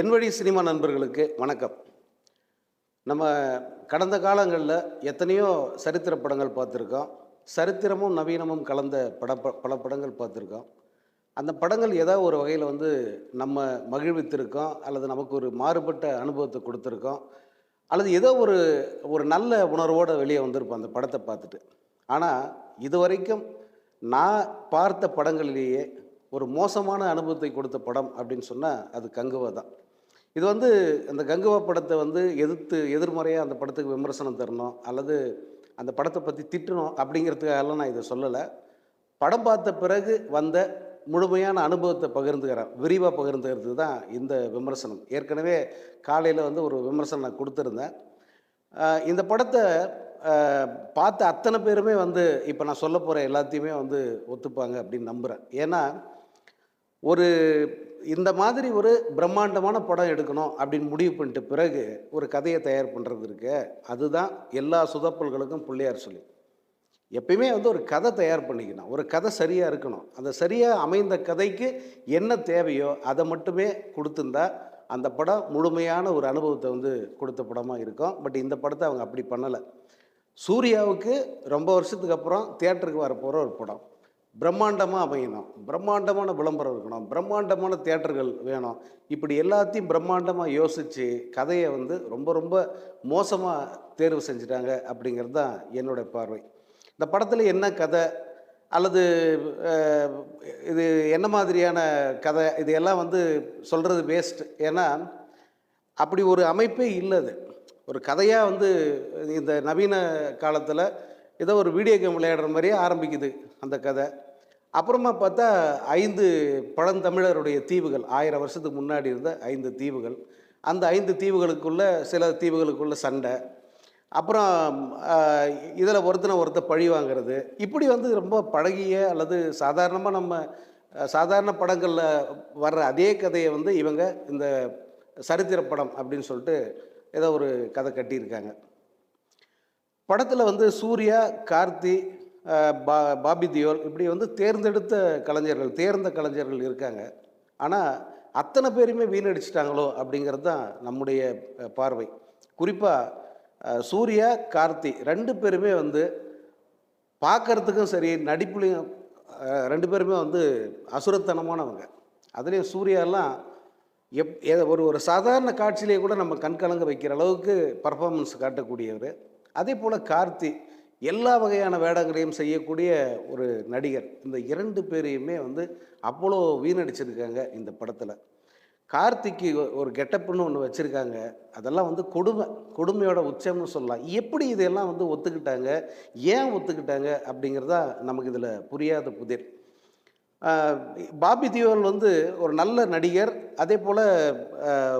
என் வழி சினிமா நண்பர்களுக்கு வணக்கம். நம்ம கடந்த காலங்களில் எத்தனையோ சரித்திர படங்கள் பார்த்துருக்கோம். சரித்திரமும் நவீனமும் கலந்த பட பல படங்கள் பார்த்துருக்கோம். அந்த படங்கள் ஏதோ ஒரு வகையில் வந்து நம்ம மகிழ்வித்திருக்கோம் அல்லது நமக்கு ஒரு மாறுபட்ட அனுபவத்தை கொடுத்துருக்கோம் அல்லது ஏதோ ஒரு ஒரு நல்ல உணர்வோடு வெளியே வந்திருப்போம் அந்த படத்தை பார்த்துட்டு. ஆனால் இதுவரைக்கும் நான் பார்த்த படங்களிலேயே ஒரு மோசமான அனுபவத்தை கொடுத்த படம் அப்படின்னு சொன்னால் அது கங்குவா தான். இது வந்து அந்த கங்குவா படத்தை வந்து எதிர்த்து எதிர்மறையாக அந்த படத்துக்கு விமர்சனம் தரணும் அல்லது அந்த படத்தை பற்றி திட்டணும் அப்படிங்கிறதுக்காகலாம் நான் இதை சொல்லலை. படம் பார்த்த பிறகு வந்த முழுமையான அனுபவத்தை பகிர்ந்துக்கிறேன். விரிவாக பகிர்ந்துக்கிறது தான் இந்த விமர்சனம். ஏற்கனவே காலையில் வந்து ஒரு விமர்சனம் நான் கொடுத்துருந்தேன். இந்த படத்தை பார்த்த அத்தனை பேருமே வந்து இப்போ நான் சொல்ல போகிற எல்லாத்தையுமே வந்து ஒத்துப்பாங்க அப்படின்னு நம்புகிறேன் ஏன்னா ஒரு இந்த மாதிரி ஒரு பிரம்மாண்டமான படம் எடுக்கணும் அப்படின்னு முடிவு பண்ணிட்ட பிறகு ஒரு கதையை தயார் பண்ணுறது இருக்கு. அதுதான் எல்லா சுதப்பல்களுக்கும் பிள்ளையார் சொல்லி. எப்பயுமே வந்து ஒரு கதை தயார் பண்ணிக்கணும். ஒரு கதை சரியாக இருக்கணும். அந்த சரியாக அமைந்த கதைக்கு என்ன தேவையோ அதை மட்டுமே கொடுத்துருந்தா அந்த படம் முழுமையான ஒரு அனுபவத்தை வந்து கொடுத்த படமாக இருக்கும். பட் இந்த படத்தை அவங்க அப்படி பண்ணலை. சூர்யாவுக்கு ரொம்ப வருஷத்துக்கு அப்புறம் தியேட்டருக்கு வரப்போகிற ஒரு படம். பிரம்மாண்டமாக அமையணும். பிரம்மாண்டமான விளம்பரம் இருக்கணும். பிரம்மாண்டமான தேட்டர்கள் வேணும். இப்படி எல்லாத்தையும் பிரம்மாண்டமாக யோசித்து கதையை வந்து ரொம்ப ரொம்ப மோசமாக தேர்வு செஞ்சுட்டாங்க அப்படிங்கிறது தான் என்னுடைய பார்வை. இந்த படத்தில் என்ன கதை? அல்லது இது என்ன மாதிரியான கதை? இது எல்லாம் வந்து சொல்கிறது வேஸ்ட் ஏன்னா அப்படி ஒரு அமைப்பே இல்லை அது ஒரு கதையாக வந்து இந்த நவீன காலத்தில் ஏதோ ஒரு வீடியோ கேம் விளையாடுற மாதிரியே ஆரம்பிக்குது அந்த கதை. அப்புறமா பார்த்தா ஐந்து பழந்தமிழருடைய தீவுகள். ஆயிரம் வருஷத்துக்கு முன்னாடி இருந்த ஐந்து தீவுகள். அந்த ஐந்து தீவுகளுக்குள்ள சில தீவுகளுக்குள்ள சண்டை. அப்புறம் இதில் ஒருத்தனை ஒருத்த பழி வாங்குறது. இப்படி வந்து ரொம்ப பழகிய அல்லது சாதாரணமாக நம்ம சாதாரண படங்களில் வர்ற அதே கதையை வந்து இவங்க இந்த சரித்திர படம் அப்படின்னு சொல்லிட்டு ஏதோ ஒரு கதை கட்டியிருக்காங்க. படத்தில் வந்து சூர்யா கார்த்தி பா பாபி தியோல் இப்படி வந்து தேர்ந்தெடுத்த கலைஞர்கள் தேர்ந்த கலைஞர்கள் இருக்காங்க. ஆனால் அத்தனை பேருமே வீணடிச்சிட்டாங்களோ அப்படிங்கிறது தான் நம்முடைய பார்வை. குறிப்பாக சூர்யா கார்த்தி ரெண்டு பேருமே வந்து பார்க்கறதுக்கும் சரி நடிப்புலையும் ரெண்டு பேருமே வந்து அசுரத்தனமானவங்க. அதுலேயும் சூர்யாலாம் எப் ஒரு ஒரு சாதாரண காட்சியிலே கூட நம்ம கண்கலங்க வைக்கிற அளவுக்கு பர்ஃபார்மன்ஸ் காட்டக்கூடியவர். அதே போல் கார்த்தி எல்லா வகையான வேடங்களையும் செய்யக்கூடிய ஒரு நடிகர். இந்த இரண்டு பேரையுமே வந்து அவ்வளோ வீணடிச்சிருக்காங்க இந்த படத்தில். கார்த்திக்கு ஒரு கெட்டப்புன்னு ஒன்று வச்சுருக்காங்க. அதெல்லாம் வந்து கொடுமை கொடுமையோட உச்சம்னு சொல்லலாம். எப்படி இதெல்லாம் வந்து ஒத்துக்கிட்டாங்க ஏன் ஒத்துக்கிட்டாங்க அப்படிங்கிறதா நமக்கு இதில் புரியாத புதிர். பாபி தியோல் வந்து ஒரு நல்ல நடிகர் அதே போல்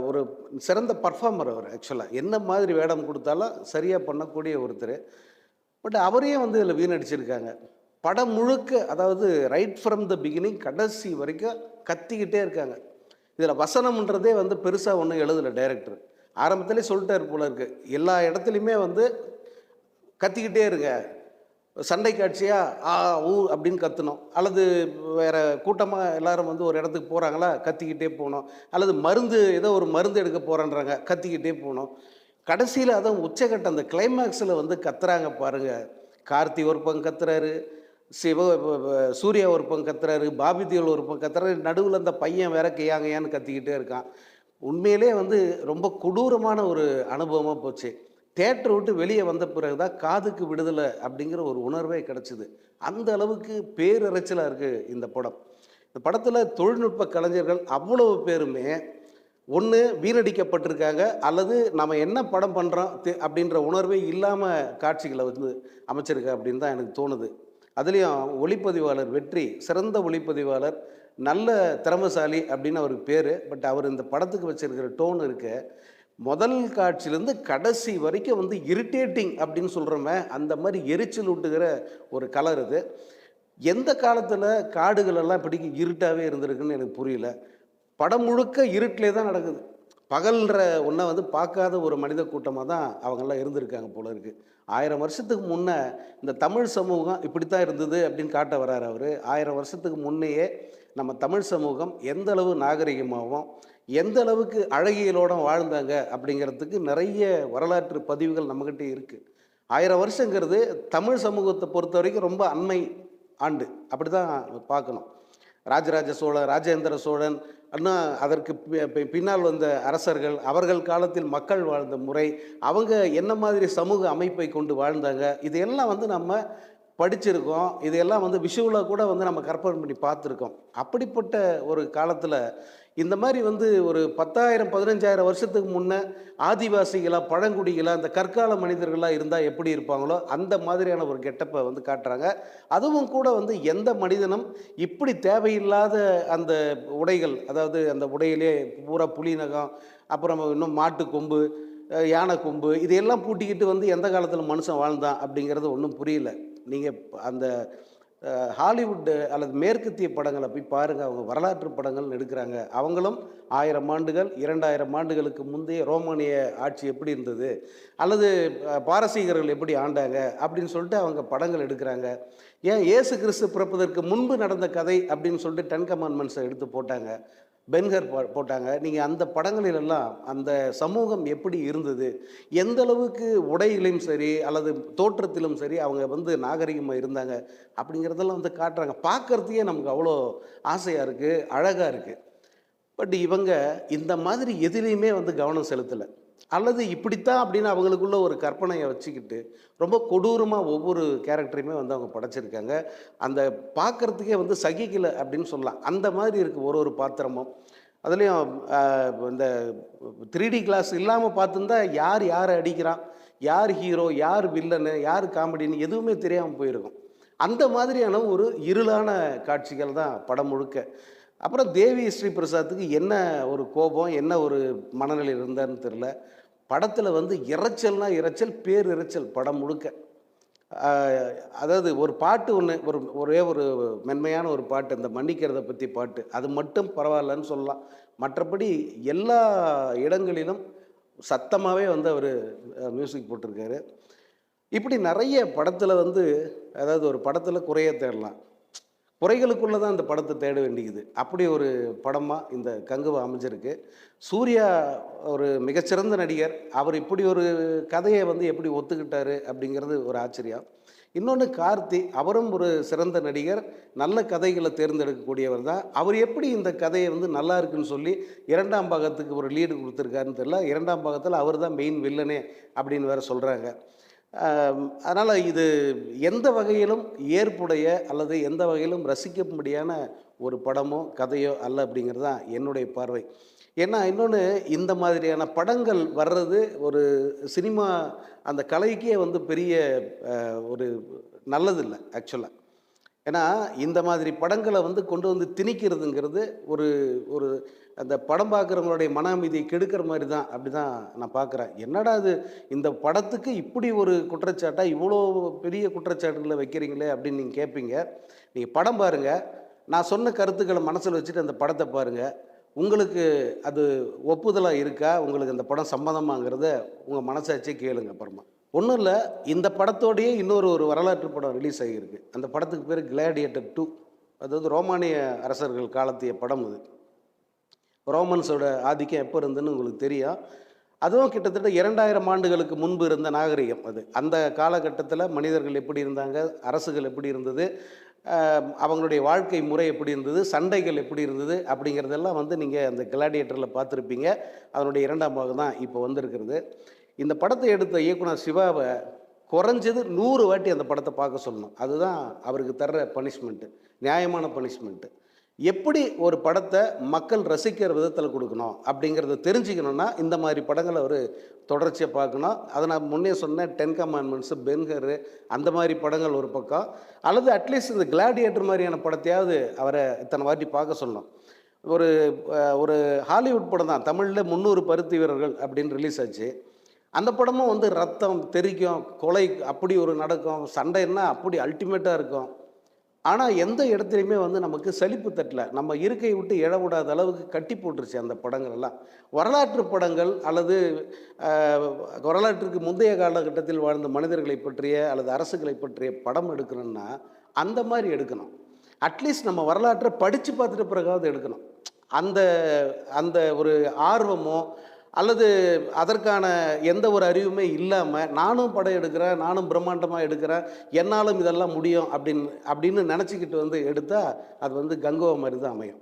ஒரு சிறந்த பர்ஃபார்மர் அவர் ஆக்சுவலாக என்ன மாதிரி வேடம் கொடுத்தாலும் சரியாக பண்ணக்கூடிய ஒருத்தர். பட் அவரையும் வந்து இதில் வீணடிச்சிருக்காங்க. படம் முழுக்க அதாவது ரைட் ஃப்ரம் த பிகினிங் கடைசி வரைக்கும் கத்திக்கிட்டே இருக்காங்க. இதில் வசனம்ன்றதே வந்து பெருசாக ஒன்றும் எழுதலை டைரக்டர் ஆரம்பத்திலே சொல்லிட்டார் போல இருக்கு. எல்லா இடத்துலையுமே வந்து கத்திக்கிட்டே இருங்க. சண்டை காட்சியாக ஆ ஊ அப்படின்னு கத்தணும். அல்லது வேறு கூட்டமாக எல்லாரும் வந்து ஒரு இடத்துக்கு போகிறாங்களா கத்திக்கிட்டே போகணும். அல்லது மருந்து ஏதோ ஒரு மருந்து எடுக்க போகிறேன்றாங்க கத்திக்கிட்டே போகணும். கடைசியில் அதுவும் உச்சகட்டம் அந்த கிளைமேக்ஸில் வந்து கத்துறாங்க பாருங்க. கார்த்தி ஒரு பங்கு கத்துறாரு சிவ சூர்யா ஒரு பங்கு கத்துறாரு பாபி தியோல் ஒரு பங்கு கத்துறாரு. நடுவில் அந்த பையன் வேற கையாங்கையான்னு கத்திக்கிட்டே இருக்கான். உண்மையிலே வந்து ரொம்ப கொடூரமான ஒரு அனுபவமாக போச்சு. தேட்டர் விட்டு வெளியே வந்த பிறகு தான் காதுக்கு விடுதலை அப்படிங்கிற ஒரு உணர்வே கிடச்சிது. அந்த அளவுக்கு பேரரைச்சலாக இருக்குது இந்த படம். இந்த படத்தில் தொழில்நுட்ப கலைஞர்கள் அவ்வளவு பேருமே ஒன்று வீணடிக்கப்பட்டிருக்காங்க அல்லது நம்ம என்ன படம் பண்ணுறோம் அப்படின்ற உணர்வே இல்லாமல் காட்சிகளை வந்து அமைச்சிருக்க அப்படின்னு தான் எனக்கு தோணுது. அதுலேயும் ஒளிப்பதிவாளர் வெற்றி சிறந்த ஒளிப்பதிவாளர் நல்ல திறமசாலி அப்படின்னு அவருக்கு பேர். பட் அவர் இந்த படத்துக்கு வச்சிருக்கிற டோன் இருக்க. முதல் காட்சியிலேருந்து கடைசி வரைக்கும் வந்து இரிட்டேட்டிங் அப்படின்னு சொல்கிறோமே அந்த மாதிரி எரிச்சல் ஊட்டுகிற ஒரு கலர் இது. எந்த காலத்தில் காடுகளெல்லாம் இப்படி இருட்டாகவே இருந்திருக்குன்னு எனக்கு புரியல. படம் முழுக்க இருட்டிலே தான் நடக்குது. பகல்ன்ற ஒன்றை வந்து பார்க்காத ஒரு மனித கூட்டமாக தான் அவங்கெல்லாம் இருந்திருக்காங்க போல இருக்கு. ஆயிரம் வருஷத்துக்கு முன்னே இந்த தமிழ் சமூகம் இப்படித்தான் இருந்தது அப்படின்னு காட்ட வர்றார் அவர். ஆயிரம் வருஷத்துக்கு முன்னையே நம்ம தமிழ் சமூகம் எந்த அளவு நாகரிகமாகவும் எந்த அளவுக்கு அழகியலோடும் வாழ்ந்தாங்க அப்படிங்கிறதுக்கு நிறைய வரலாற்று பதிவுகள் நம்மக்கிட்ட இருக்குது ஆயிரம் வருஷங்கிறது தமிழ் சமூகத்தை பொறுத்த வரைக்கும் ரொம்ப அண்மை ஆண்டு. அப்படி தான் பார்க்கணும். ராஜராஜ சோழன் ராஜேந்திர சோழன் இன்னும் அதற்கு பின்னால் வந்த அரசர்கள் அவர்கள் காலத்தில் மக்கள் வாழ்ந்த முறை அவங்க என்ன மாதிரி சமூக அமைப்பை கொண்டு வாழ்ந்தாங்க இதையெல்லாம் வந்து நம்ம படிச்சிருக்கோம். இதையெல்லாம் வந்து விஷுவலாக கூட வந்து நம்ம கற்பனை பண்ணி பார்த்துருக்கோம். அப்படிப்பட்ட ஒரு காலத்தில் இந்த மாதிரி வந்து ஒரு பத்தாயிரம் பதினஞ்சாயிரம் வருஷத்துக்கு முன்னே ஆதிவாசிகளாக பழங்குடிகளாக இந்த கற்கால மனிதர்களாக இருந்தால் எப்படி இருப்பாங்களோ அந்த மாதிரியான ஒரு கெட்டப்பை வந்து காட்டுறாங்க. அதுவும் கூட வந்து எந்த மனிதனும் இப்படி தேவையில்லாத அந்த உடைகள் அதாவது அந்த உடையிலே பூரா புலிநகம் அப்புறம் இன்னும் மாட்டு கொம்பு யானை கொம்பு இதையெல்லாம் பூட்டிக்கிட்டு வந்து எந்த காலத்தில் மனுஷன் வாழ்ந்தான் அப்படிங்கிறது ஒன்றும் புரியல. நீங்கள் அந்த ஹாலிவுட்டு அல்லது மேற்கத்திய படங்களை போய் பாருங்கள் அவங்க வரலாற்று படங்கள் எடுக்கிறாங்க. அவங்களும் ஆயிரம் ஆண்டுகள் இரண்டாயிரம் ஆண்டுகளுக்கு முந்தைய ரோமானிய ஆட்சி எப்படி இருந்தது? அல்லது பாரசீகர்கள் எப்படி ஆண்டாங்க? அப்படின்னு சொல்லிட்டு அவங்க படங்கள் எடுக்கிறாங்க. ஏன் இயேசு கிறிஸ்து பிறப்பதற்கு முன்பு நடந்த கதை அப்படின்னு சொல்லிட்டு டென் கமாண்ட்மெண்ட்ஸை எடுத்து போட்டாங்க. பென்கர் போட்டாங்க. நீங்கள் அந்த படங்களிலெல்லாம் அந்த சமூகம் எப்படி இருந்தது? எந்த அளவுக்கு உடையிலும் சரி அல்லது தோற்றத்திலும் சரி அவங்க வந்து நாகரிகமாக இருந்தாங்க அப்படிங்கிறதெல்லாம் வந்து காட்டுறாங்க. பார்க்குறதையே நமக்கு அவ்வளோ ஆசையாக இருக்குது அழகாக இருக்குது பட் இவங்க இந்த மாதிரி எதுலேயுமே வந்து கவனம் செலுத்தலை. அல்லது இப்படித்தான் அப்படின்னு அவங்களுக்குள்ள ஒரு கற்பனையை வச்சுக்கிட்டு ரொம்ப கொடூரமாக ஒவ்வொரு கேரக்டரையுமே வந்து அவங்க படைச்சிருக்காங்க. அந்த பார்க்கறதுக்கே வந்து சகிக்கலை அப்படின்னு சொல்லலாம். அந்த மாதிரி இருக்குது ஒரு ஒரு பாத்திரமும். அதுலேயும் இந்த த்ரீ டி கிளாஸ் இல்லாமல் பார்த்துருந்தா யார் யாரை அடிக்கிறான்? யார் ஹீரோ யார் வில்லனு யார் காமெடின்னு எதுவுமே தெரியாமல் போயிருக்கும். அந்த மாதிரியான ஒரு இருளான காட்சிகள் தான் படம் முழுக்க. அப்புறம் தேவி ஸ்ரீ பிரசாத்துக்கு என்ன ஒரு கோபம் என்ன ஒரு மனநிலை இருந்தான்னு தெரில படத்தில் வந்து இறைச்சல்னா இரைச்சல் பேர் இறைச்சல் படம் முழுக்க. அதாவது ஒரு பாட்டு ஒன்று ஒரு ஒரே ஒரு மென்மையான ஒரு பாட்டு இந்த மன்னிக்கிறத பற்றி பாட்டு அது மட்டும் பரவாயில்லன்னு சொல்லலாம். மற்றபடி எல்லா இடங்களிலும் சத்தமாகவே வந்து அவர் மியூசிக் போட்டிருக்காரு. இப்படி நிறைய படத்தில் வந்து அதாவது ஒரு படத்தில் குறைய தேடலாம். குறைகளுக்குள்ளே தான் இந்த படத்தை தேட வேண்டியது. அப்படி ஒரு படமாக இந்த கங்குவை அமைஞ்சிருக்கு. சூர்யா ஒரு மிகச்சிறந்த நடிகர். அவர் இப்படி ஒரு கதையை வந்து எப்படி ஒத்துக்கிட்டாரு அப்படிங்கிறது ஒரு ஆச்சரியம். இன்னொன்று கார்த்தி. அவரும் ஒரு சிறந்த நடிகர். நல்ல கதைகளை தேர்ந்தெடுக்கக்கூடியவர் தான். அவர் எப்படி இந்த கதையை வந்து நல்லா இருக்குன்னு சொல்லி இரண்டாம் பாகத்துக்கு ஒரு லீடு கொடுத்துருக்காருன்னு தெரியல. இரண்டாம் பாகத்தில் அவர் தான் மெயின் வில்லனே அப்படின்னு வேற சொல்கிறாங்க அதனால் இது எந்த வகையிலும் ஏற்புடைய அல்லது எந்த வகையிலும் ரசிக்கும்படியான ஒரு படமோ கதையோ அல்ல அப்படிங்கிறது தான் என்னுடைய பார்வை. ஏன்னா இன்னொன்று இந்த மாதிரியான படங்கள் வர்றது ஒரு சினிமா அந்த கலைக்கே வந்து பெரிய ஒரு நல்லதில்லை ஆக்சுவலாக ஏன்னா இந்த மாதிரி படங்களை வந்து கொண்டு வந்து திணிக்கிறதுங்கிறது ஒரு ஒரு அந்த படம் பார்க்குறவங்களுடைய மன அமைதியை கெடுக்கிற மாதிரி தான் அப்படி தான் நான் பார்க்குறேன். என்னடா இது? இந்த படத்துக்கு இப்படி ஒரு குற்றச்சாட்டாக இவ்வளோ பெரிய குற்றச்சாட்டுகளை வைக்கிறீங்களே அப்படின்னு நீங்கள் கேட்பீங்க நீங்கள் படம் பாருங்கள் நான் சொன்ன கருத்துக்களை மனசில் வச்சுட்டு அந்த படத்தை பாருங்கள் உங்களுக்கு அது ஒப்புதலாக இருக்கா? உங்களுக்கு அந்த படம் சம்மதமாங்கிறத உங்கள் மனசாட்சியே கேளுங்க அப்புறமா. ஒன்றும் இல்லை இந்த படத்தோடையே இன்னொரு ஒரு வரலாற்று படம் ரிலீஸ் ஆகியிருக்கு. அந்த படத்துக்கு பேர் கிளாடியேட்டர் டூ அதாவது ரோமானிய அரசர்கள் காலத்திய படம் அது. ரோமன்ஸோட ஆதிக்கம் எப்போ இருந்துன்னு உங்களுக்கு தெரியும். அதுவும் கிட்டத்தட்ட இரண்டாயிரம் ஆண்டுகளுக்கு முன்பு இருந்த நாகரிகம் அது. அந்த காலகட்டத்தில் மனிதர்கள் எப்படி இருந்தாங்க அரசுகள் எப்படி இருந்தது அவங்களுடைய வாழ்க்கை முறை எப்படி இருந்தது சண்டைகள் எப்படி இருந்தது அப்படிங்கிறதெல்லாம் வந்து நீங்கள் அந்த கிளாடியேட்டரில் பார்த்துருப்பீங்க. அதனுடைய இரண்டாம் பாகம் தான் இப்போ வந்திருக்கிறது. இந்த படத்தை எடுத்த இயக்குனர் சிவாவை குறைஞ்சது நூறு வாட்டி அந்த படத்தை பார்க்க சொல்லணும். அதுதான் அவருக்கு தர்ற பனிஷ்மெண்ட்டு நியாயமான பனிஷ்மெண்ட்டு எப்படி ஒரு படத்தை மக்கள் ரசிக்கிற விதத்தில் கொடுக்கணும் அப்படிங்கிறத தெரிஞ்சுக்கணுன்னா இந்த மாதிரி படங்களை அவர் தொடர்ச்சியை பார்க்கணும். அதை நான் முன்னே சொன்னேன் டென் கமாண்ட்மெண்ட்ஸு பென்கரு அந்த மாதிரி படங்கள் ஒரு பக்கம். அல்லது அட்லீஸ்ட் இந்த கிளாடியேட்டர் மாதிரியான படத்தையாவது அவரை இத்தனை வாட்டி பார்க்க சொல்லணும். ஒரு ஒரு ஹாலிவுட் படம் தான் தமிழில் முந்நூறு பருத்தி வீரர்கள் அப்படின்னு ரிலீஸ் ஆச்சு. அந்த படமும் வந்து ரத்தம் தெறிக்கும் கொலை அப்படி ஒரு நடக்கும் சண்டைன்னா அப்படி அல்டிமேட்டாக இருக்கும். ஆனால் எந்த இடத்துலையுமே வந்து நமக்கு சலிப்பு தட்டல. நம்ம இருக்கை விட்டு எழ விடாத அளவுக்கு கட்டி போட்டுருச்சு அந்த படங்கள் எல்லாம். வரலாற்று படங்கள் அல்லது வரலாற்றுக்கு முந்தைய காலகட்டத்தில் வாழ்ந்த மனிதர்களை பற்றிய அல்லது அரசுகளை பற்றிய படம் எடுக்கணும்னா அந்த மாதிரி எடுக்கணும். அட்லீஸ்ட் நம்ம வரலாற்றை படித்து பார்த்துட்டு பிறகாவது எடுக்கணும். அந்த அந்த ஒரு ஆர்வமோ அல்லது அதற்கான எந்த ஒரு அறிவுமே இல்லாமல் நானும் படம் எடுக்கிறேன் நானும் பிரம்மாண்டமாக எடுக்கிறேன் என்னாலும் இதெல்லாம் முடியும் அப்படின்னு அப்படின்னு நினச்சிக்கிட்டு வந்து எடுத்தால் அது வந்து கங்கோவா மாதிரி தான் அமையும்.